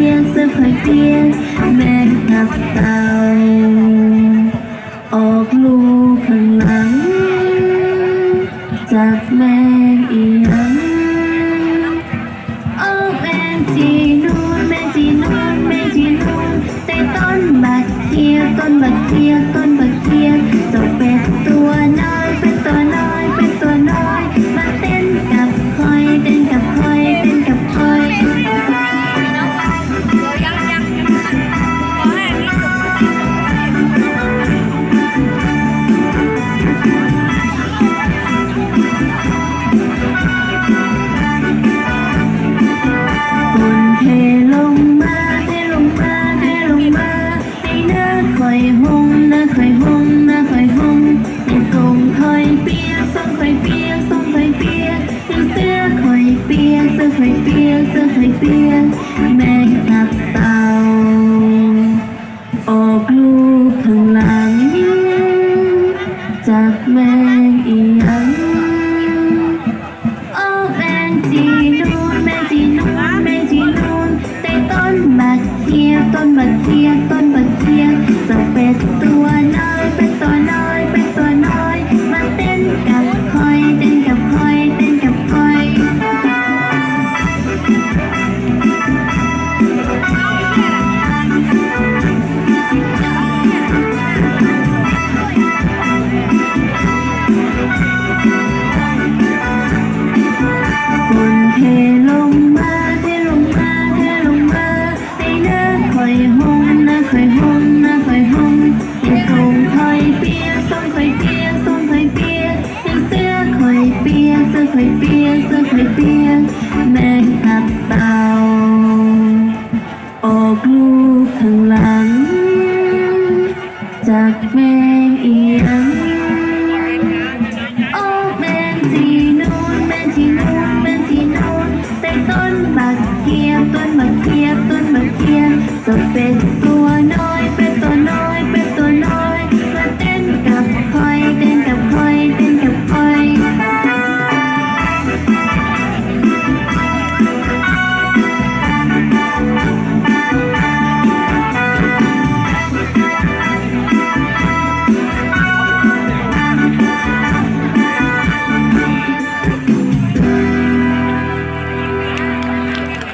ียงสะพายเทียน，แม่ทับเตาออกลูกข้างหลัง จากแม่อีหยังโอ้แม่ทีน 天 อไข่เปียกเสื้อไข่เปียกแมงตับเต่าออกลูกข้างหลัง จากแมงเอียงโอ้แมงที่นู้นแมงที่นู้นแมงที่นู้นแต่ต้นบักเทียมต้นบักเทียมต้นบักเทียมจะเป็นตัวน้อย